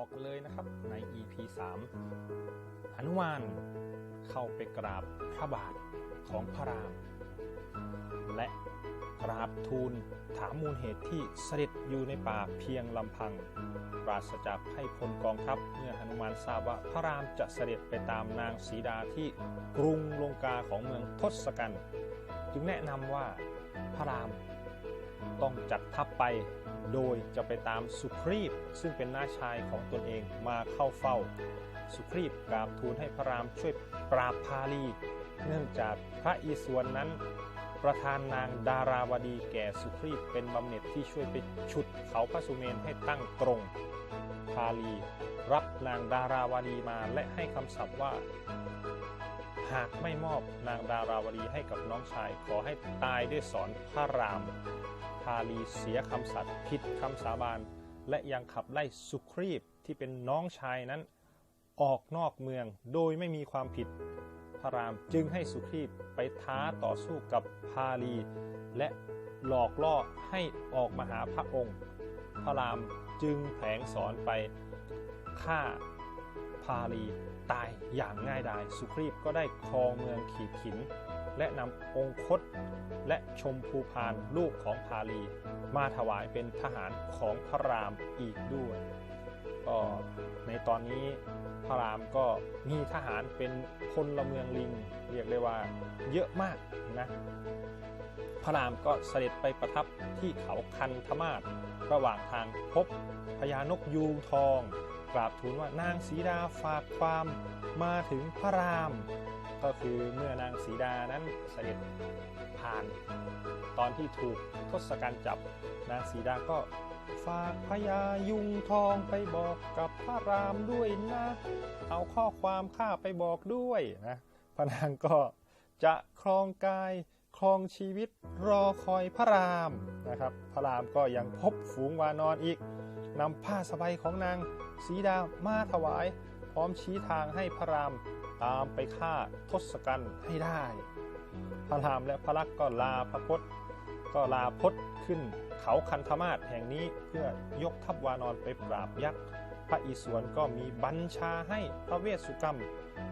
อกเลยนะครับใน EP 3หนุมานเข้าไปกราบพระบาทของพระราม และกราบทูลถามมูลเหตุที่เสด็จอยู่ในป่าเพียงลำพัง ปราศจากให้พลกองทัพเมื่อหนุมานทราบว่าพระรามจะเสด็จไปตามนางสีดาที่กรุงลงกาของเมืองทศกัณฐ์จึงแนะนำว่าพระราม ต้องจัดทัพไป โดยจะไปตามสุครีพซึ่งเป็นน้าชายของตนเองมาเข้าเฝ้า สุครีพกราบทูลให้พระรามช่วยปราบพาลี เนื่องจากพระอิศวรนั้นประธานนางดาราวดีแก่สุครีพเป็นบำเหน็จที่ช่วยไปฉุดเขาพระสุเมนให้ตั้งตรงพาลี รับนางดาราวดีมาและให้คำสัตย์ว่า หากไม่มอบนางดาราวดีให้กับน้องชาย ขอให้ตายด้วยสอนพระรามพาลีเสียคำสัตย์ผิดคำสาบาน และยังขับไล่สุครีพที่เป็นน้องชายนั้น ออกนอกเมืองโดยไม่มีความผิด พระรามจึงให้สุครีพไปท้าต่อสู้กับพาลี และหลอกล่อให้ออกมาหาพระองค์ พระรามจึงแผลงสอนไปฆ่าพาลี ตายอย่างง่ายดายสุครีพก็ได้ครองเมืองขีดขิน และนำองคตและชมพูพานลูกของพาลี มาถวายเป็นทหารของพระรามอีกด้วยก็ในตอนนี้พระรามก็มีทหารเป็นพลเมืองลิง เรียกได้ว่าเยอะมากนะพระรามก็เสด็จไปประทับที่เขาคันธมาศระหว่างทางพบพญานกยูงทอง กราบทูลว่านางสีดาฝากความมาถึงพระราม ก็คือเมื่อนางสีดานั้นเสด็จผ่าน ตอนที่ถูกทศกัณฐ์จับนางสีดาก็ฝากพญายุงทองไปบอกกับพระรามด้วยนะ เอาข้อความข้าไปบอกด้วยนะพระนางก็จะครองกายครองชีวิตรอคอยพระรามนะครับ พระรามก็ยังพบฝูงวานอนอีกนำผ้าสบายของนาง สีดามาถวาย พร้อมชี้ทางให้พระรามตามไปฆ่าทศกัณฐ์ให้ได้ พระรามและพระลักษมณ์ก็ลาพระพศก็ลาพศขึ้นเขาคันธมาศแห่งนี้เพื่อยกทัพวานอนไปปราบยักษ์พระอิศวรก็มีบัญชาให้พระเวสสุกรรม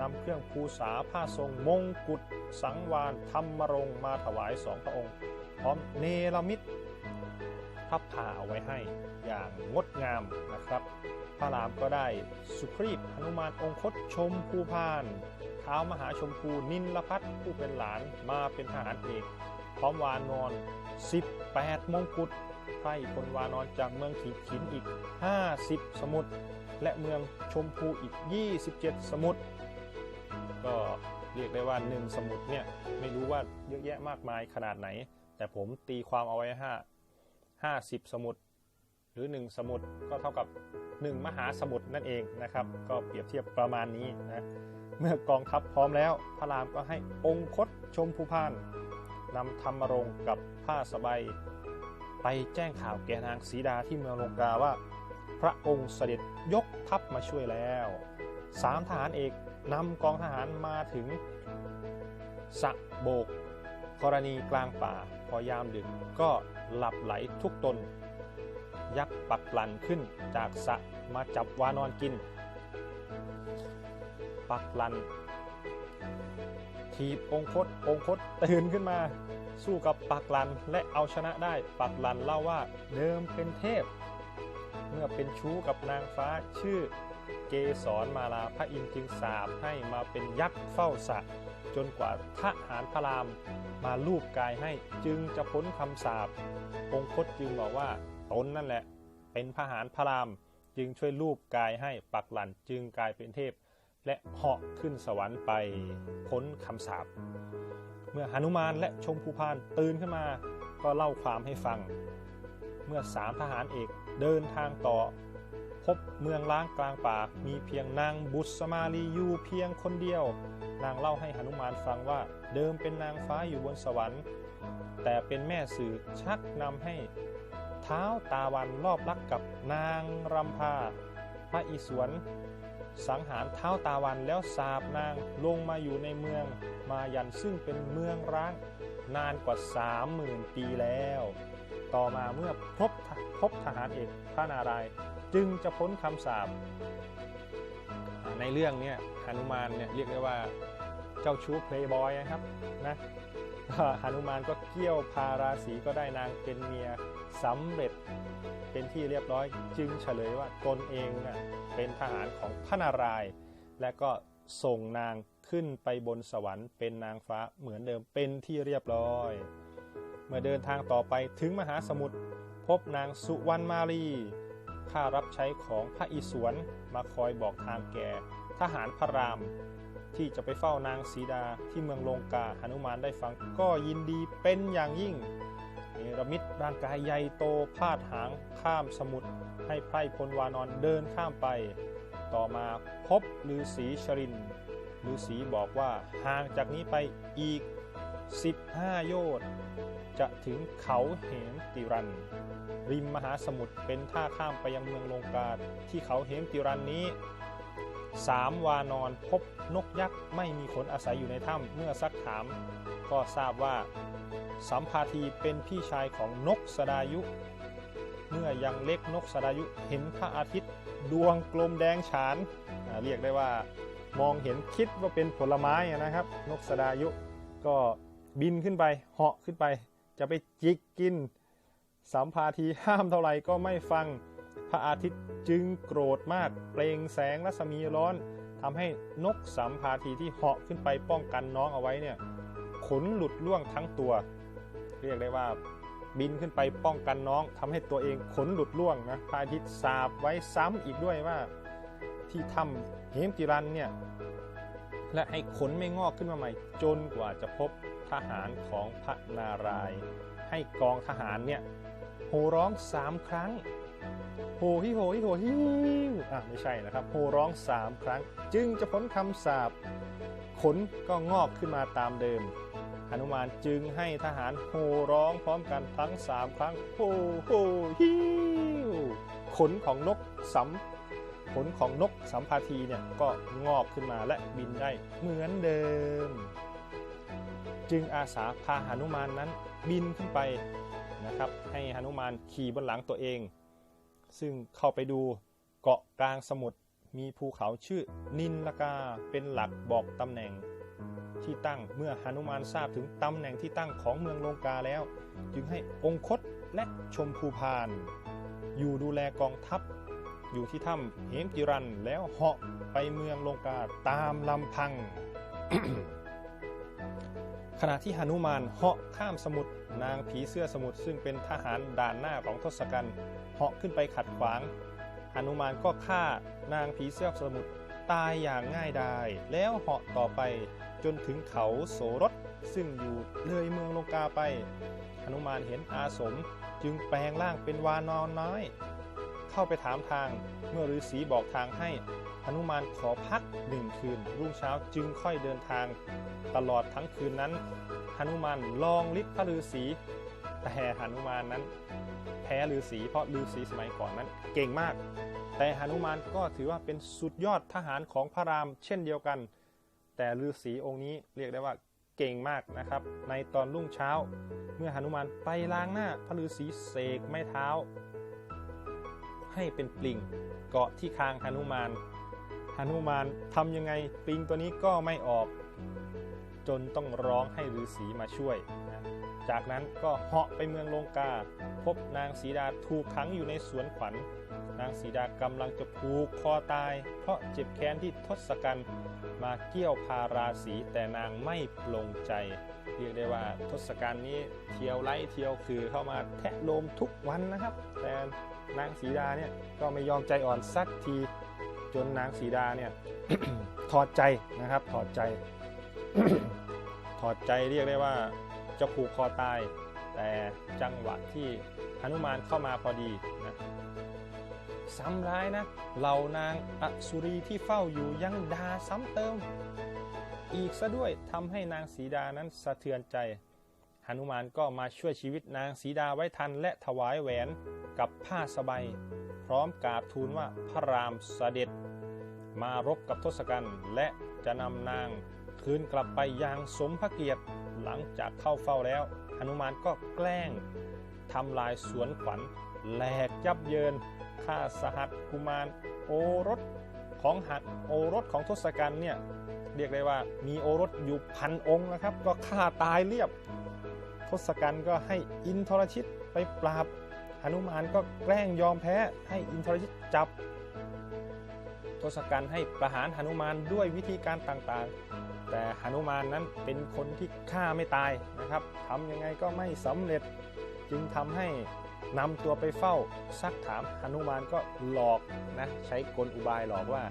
นำเครื่องภูษาผ้าทรงมงกุฎสังวานธรรมรงมาถวายสองพระองค์ พร้อมเนรมิต พับผ้าเอาไว้ให้อย่างงดงามนะครับ พระรามก็ได้สุครีพหนุมานองคตชมภูพานเท้ามหาชมพูนินลพัฒผู้เป็นหลานมาเป็นทหารเอกพร้อมวานอน 18 มงกุฎไพร่พลวานอนจากเมืองขีดขินอีก 50 สมุทรและเมืองชมพูอีก 27 สมุทรก็เรียกได้ว่า 1 สมุทรเนี่ยไม่รู้ว่าเยอะแยะมากมายขนาดไหน แต่ผมตีความเอาไว้5 50 สมุทรหรือ 1 สมุทรก็เท่ากับ 1 มหาสมุทรนั่นเองนะครับ ก็เปรียบเทียบประมาณนี้นะเมื่อกองทัพพร้อมแล้ว พระรามก็ให้องคตชมพูพานนำธรรมรงกับผ้าสบายไปแจ้งข่าวแก่นางสีดาที่เมืองลงกาว่า พระองค์เสด็จยกทัพมาช่วยแล้วสามทหารเอกนำกองทหารมาถึงสะโบกกรณีกลางป่า พอยามดึกก็หลับไหลทุกตน ยักษ์ปักหลันขึ้นจากสะมาจับวานอนกิน ปักหลัน ทีบองคตองคตตื่นขึ้นมา สู้กับปักลันและเอาชนะได้ปักลันเล่าว่าเดิมเป็นเทพ เมื่อเป็นชู้กับนางฟ้าชื่อเกสรมาลาพระอินทร์จึงสาบให้มาเป็นยักษ์เฝ้าสระ จนกว่าทหารพระรามมาลูบกายให้จึงจะพ้นคำสาบองคตจึงบอกว่าตนนั่นแหละ เป็นทหารพระรามจึงช่วยลูบกายให้ปักหลันจึงกลายเป็นเทพ และเหาะขึ้นสวรรค์ไปพ้นคำสาปเมื่อหนุมานและชมพูพานตื่นขึ้นมาก็เล่าความให้ฟัง เมื่อสามทหารเอกเดินทางต่อ พบเมืองล้างกลางป่ามีเพียงนางบุษมาลีอยู่เพียงคนเดียว นางเล่าให้หนุมานฟังว่าเดิมเป็นนางฟ้าอยู่บนสวรรค์ แต่เป็นแม่สื่อชักนำให้เท้าตาวันรอบลักกับนางรำพาพระอิศวรสังหารเท้าตาวันแล้วสาบนางลงมาอยู่ในเมืองมายันซึ่งเป็นเมืองร้างนานกว่าสามหมื่นปีแล้ว ต่อมาเมื่อพบพบทหารเอกพระนารายณ์จึงจะพ้นคำสาป เรื่องเนี้หนุมานเนี่ยเรียกได้ว่าเจ้าชู้เพลย์บอยนะครับนะก็หนุมานก็เกี่ยวพาราศีก็ได้นางเป็นเมียสำเร็จเป็นที่เรียบร้อยจึงเฉลยว่าตนเองนะเป็นทหารของพระนารายณ์และก็ส่งนางขึ้นไปบนสวรรค์เป็นนางฟ้าเหมือนเดิมเป็นที่เรียบร้อย เมื่อเดินทางต่อไปถึงมหาสมุทรพบนางสุวรรณมาลี ข้ารับใช้ของพระอิศวรมาคอยบอกทางแก่ทหารพระราม ที่จะไปเฝ้านางสีดาที่เมืองลงกาหนุมานได้ฟังก็ยินดีเป็นอย่างยิ่งเนรมิตร่างกายใหญ่โตพาดหางข้ามสมุทรให้ไพร่พลวานอนเดินข้ามไป ต่อมาพบฤาษีชรินฤาษีบอกว่าห่างจากนี้ไปอีก 15 โยชน์ จะถึงเขาเหมติรัน ริมมหาสมุทรเป็นท่าข้ามไปยังเมืองลงกาที่เขาเหมติรันนี้สามวานอนพบนกยักษ์ไม่มีขนอาศัยอยู่ในถ้ำเมื่อซักถาม ก็ทราบว่าสัมภาทีเป็นพี่ชายของนกสดายุ เมื่อยังเล็กนกสดายุเห็นพระอาทิตย์ ดวงกลมแดงฉาน เรียกได้ว่ามองเห็นคิดว่าเป็นผลไม้นะครับ นกสดายุก็ บินขึ้นไป เหาะขึ้นไป จะไปจิกกินสัมภาทีห้ามเท่าไหร่ก็ไม่ฟังพระอาทิตย์จึงโกรธมาก เปล่งแสงรัศมีร้อนทำให้นกสัมภาทีที่เหาะขึ้นไปป้องกันน้องเอาไว้เนี่ยขนหลุดล่วงทั้งตัว เรียกได้ว่าบินขึ้นไปป้องกันน้องทำให้ตัวเองขนหลุดล่วงนะพระอาทิตย์สาบไว้ซ้ำอีกด้วยว่า ที่ถ้ำเหมติรันเนี่ยและให้ขนไม่งอกขึ้นมาใหม่จนกว่าจะพบ ทหารของพระนารายณ์ให้กองทหารเนี่ยโห่ร้องสามครั้งโหฮิโหฮิโหฮิวอะไม่ใช่นะครับโหร้องสามครั้ง จึงจะพ้นคำสาปขนก็งอกขึ้นมาตามเดิมหนุมานจึงให้ทหารโห่ร้องพร้อมกันทั้งสามครั้งโหโหฮิวขนของนกสัมขนของนกสัมภาทีเนี่ยก็งอกขึ้นมาและบินได้เหมือนเดิม จึงอาสาพาหนุมานนั้นบินขึ้นไปนะครับให้หนุมานขี่บนหลังตัวเอง ซึ่งเข้าไปดูเกาะกลางสมุทรมีภูเขาชื่อนินลกาเป็นหลักบอกตำแหน่งที่ตั้งเมื่อหนุมานทราบถึงตำแหน่งที่ตั้งของเมืองลงกาแล้ว จึงให้องคตและชมพูพาน อยู่ดูแลกองทัพ อยู่ที่ถ้ำเหมจิรันแล้วเหาะไปเมืองลงกาตามลำพัง ขณะที่หนุมานเหาะข้ามสมุทรนางผีเสื้อสมุทรซึ่งเป็นทหารด่านหน้าของทศกัณฐ์เหาะขึ้นไปขัดขวางหนุมานก็ฆ่านางผีเสื้อสมุทรตายอย่างง่ายดายแล้วเหาะต่อไปจนถึงเขาโสรถซึ่งอยู่เลยเมืองลงกาไปหนุมานเห็นอาสมจึงแปลงร่างเป็นวานอนน้อย เข้าไปถามทาง เมื่อฤาษีบอกทางให้หนุมานขอพักหนึ่งคืน รุ่งเช้าจึงค่อยเดินทาง ตลอดทั้งคืนนั้นหนุมานลองฤทธิ์พระฤาษีแต่หนุมานนั้น แพ้ฤาษีเพราะฤาษีสมัยก่อนนั้นเก่งมาก แต่หนุมานก็ถือว่าเป็นสุดยอดทหารของพระรามเช่นเดียวกัน แต่ฤาษีองค์นี้เรียกได้ว่าเก่งมากนะครับ ในตอนรุ่งเช้า เมื่อหนุมานไปล้างหน้าพระฤาษีเสกไม้เท้า ให้เป็นปลิงเกาะที่คางหนุมานหนุมานทำยังไงปลิงตัวนี้ก็ไม่ออก จนต้องร้องให้ฤาษีมาช่วย จากนั้นก็เหาะไปเมืองลงกา พบนางสีดาถูกขังอยู่ในสวนขวัญ นางสีดากำลังจะผูกคอตาย เพราะเจ็บแค้นที่ทศกัณฐ์มาเกี่ยวพาราสีแต่นางไม่ปลงใจ เรียกได้ว่าทศกัณฐ์นี้เที่ยวไล่เที่ยวคือเข้ามาแทะโลมทุกวันนะครับ แต่นางสีดาเนี่ยก็ไม่ยอมใจอ่อนสักทีจนนางสีดาเนี่ยถอดใจนะครับถอดใจ ถอดใจเรียกได้ว่าจะผูกคอตาย แต่จังหวะที่หนุมานเข้ามาพอดีนะซ้ำร้ายนะเหล่านางอสุรีที่เฝ้าอยู่ยังด่าซ้ำเติม อีกซะด้วยทำให้นางสีดานั้นสะเทือนใจหนุมานก็มาช่วยชีวิตนางสีดาไว้ทันและถวายแหวนกับผ้าสบายพร้อมกราบทูลว่าพระรามเสด็จ มารบกับทศกัณฐ์และจะนำนางคืนกลับไปอย่างสมพระเกียรติหลังจากเข้าเฝ้าแล้วหนุมานก็แกล้งทำลายสวนขวัญแหลกยับเยินฆ่าสหัสกุมารโอรสของหัดโอรสของทศกัณฐ์เนี่ย เรียกได้ว่ามีโอรสอยู่พันองค์นะครับ ก็ฆ่าตายเรียบทศกัณฐ์ก็ให้อินทรชิตไปปราบหนุมานก็แกล้งยอมแพ้ให้อินทรชิตจับทศกัณฐ์ให้ประหารหนุมานด้วยวิธีการต่างๆ แต่หนุมานนั้นเป็นคนที่ฆ่าไม่ตายนะครับทำยังไงก็ไม่สำเร็จจึงทำให้นำตัวไปเฝ้าซักถามหนุมานก็หลอกนะใช้กลอุบายหลอกว่า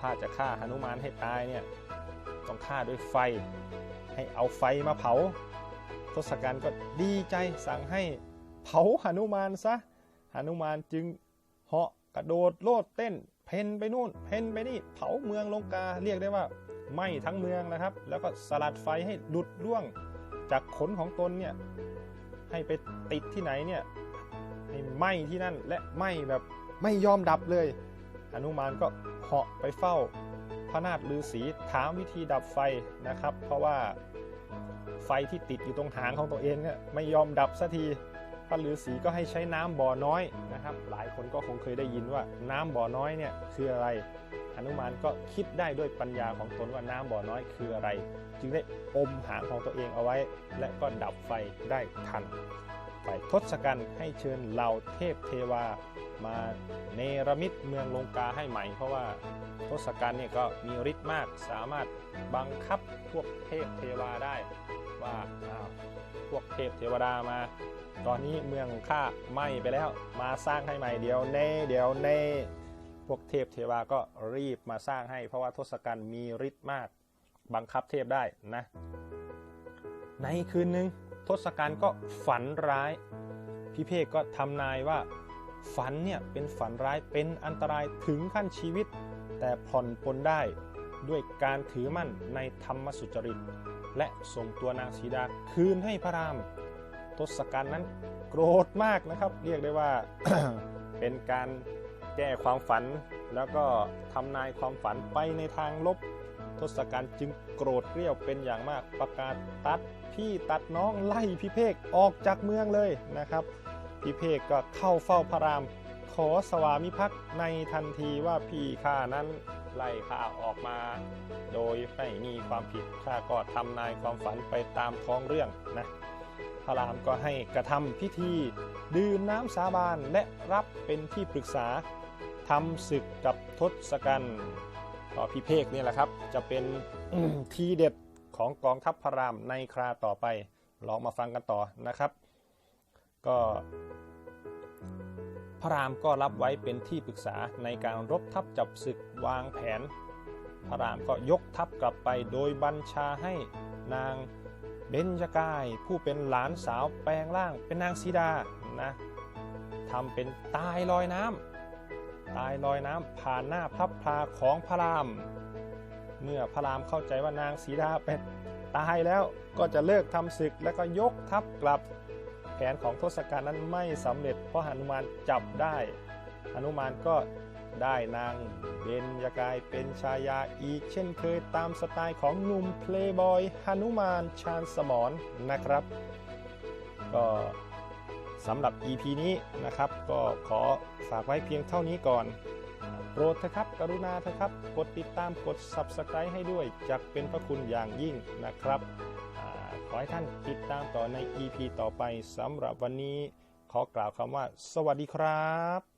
ถ้าจะฆ่าหนุมานให้ตายเนี่ย ต้องฆ่าด้วยไฟ ให้เอาไฟมาเผา ทศกัณฐ์ก็ดีใจสั่งให้เผาหนุมานซะหนุมานจึงเหาะกระโดดโลดเต้น เพนไปนู่น เพนไปนี่เผาเมืองลงกาเรียกได้ว่าไหม้ทั้งเมืองนะครับ แล้วก็สลัดไฟให้หลุดร่วงจากขนของตนเนี่ยให้ไปติดที่ไหนเนี่ยให้ไหม้ที่นั่นและไหม้แบบไม่ยอมดับเลย หนุมานก็เหาะไปเฝ้า พระนาถฤาษีถามวิธีดับไฟนะครับ เพราะว่าไฟที่ติดอยู่ตรงหางของตัวเองเนี่ยไม่ยอมดับสักทีพระฤาษีก็ให้ใช้น้ำบ่อน้อยนะครับ หลายคนก็คงเคยได้ยินว่าน้ำบ่อน้อยเนี่ยคืออะไรหนุมานก็คิดได้ด้วยปัญญาของตนว่าน้ำบ่อน้อยคืออะไร จึงได้อมหางของตัวเองเอาไว้ และก็ดับไฟได้ทัน ไปทศกัณฐ์ให้เชิญเหล่าเทพเทวา มาเนรมิตเมืองลงกาให้ใหม่ เพราะว่าทศกัณฐ์เนี่ยก็มีฤทธิ์มากสามารถบังคับพวกเทพเทวาได้ว่าอ้าวพวกเทพเทวดามา ตอนนี้เมืองของข้าไหม้ไปแล้วมาสร้างให้ใหม่เดี๋ยวเน่เดี๋ยวเน่พวกเทพเทวาก็รีบมาสร้างให้ เพราะว่าทศกัณฐ์มีฤทธิ์มาก บังคับเทพได้นะในคืนหนึ่งทศกัณฐ์ก็ฝันร้ายพี่เพกก็ทำนายว่า ฝันเนี่ยเป็นฝันร้ายเป็นอันตรายถึงขั้นชีวิต แต่ผ่อนปลนได้ด้วยการถือมั่นในธรรมสุจริต และส่งตัวนางสีดาคืนให้พระรามทศกัณฐ์นั้นโกรธมากนะครับ เรียกได้ว่าเป็นการแก้ความฝัน แล้วก็ทำนายความฝันไปในทางลบทศกัณฐ์จึงโกรธเกรี้ยวเป็นอย่างมากประกาศตัดพี่ตัดน้องไล่พิเภกออกจากเมืองเลยนะครับ พิเภกก็เข้าเฝ้าพระราม ขอสวามิภักดิ์ในทันทีว่าพี่ข้านั้นไล่ข้าออกมา โดยไม่มีความผิดข้าก็ทำนายความฝันไปตามท้องเรื่องนะพระรามก็ให้กระทำพิธี ดื่มน้ำสาบานและรับเป็นที่ปรึกษาทำศึกกับทศกัณฐ์ก็พิเภกเนี่ยแหละครับ จะเป็นทีเด็ดของกองทัพพระรามในคราต่อไปลองมาฟังกันต่อนะครับ ก็พระรามก็รับไว้เป็นที่ปรึกษาในการรบทัพจับศึกวางแผน พระรามก็ยกทัพกลับไปโดยบัญชาให้นางเบญจกายผู้เป็นหลานสาวแปลงร่างเป็นนางสีดานะทำเป็นตายลอยน้ำตายลอยน้ำผ่านหน้าพระพลาของพระราม เมื่อพระรามเข้าใจว่านางสีดาเป็นตายแล้วก็จะเลิกทำศึกแล้วก็ยกทัพกลับ แผนของทศกัณฐ์นั้นไม่สำเร็จ เพราะหนุมานจับได้หนุมานก็ได้นางเบญจกายเป็นชายาอีกเช่นเคยตามสไตล์ของหนุ่มเพลย์บอยหนุมานชาญสมรนนะครับ ก็สำหรับ EP นี้นะครับ ก็ขอฝากไว้เพียงเท่านี้ก่อนโปรดเถอะครับ กรุณาเถอะครับ กดติดตามกด Subscribe ให้ด้วยจะเป็นพระคุณอย่างยิ่งนะครับ ขอให้ท่านติดตามต่อใน EP ต่อไปสำหรับวันนี้ ขอกล่าวคำว่า สวัสดีครับ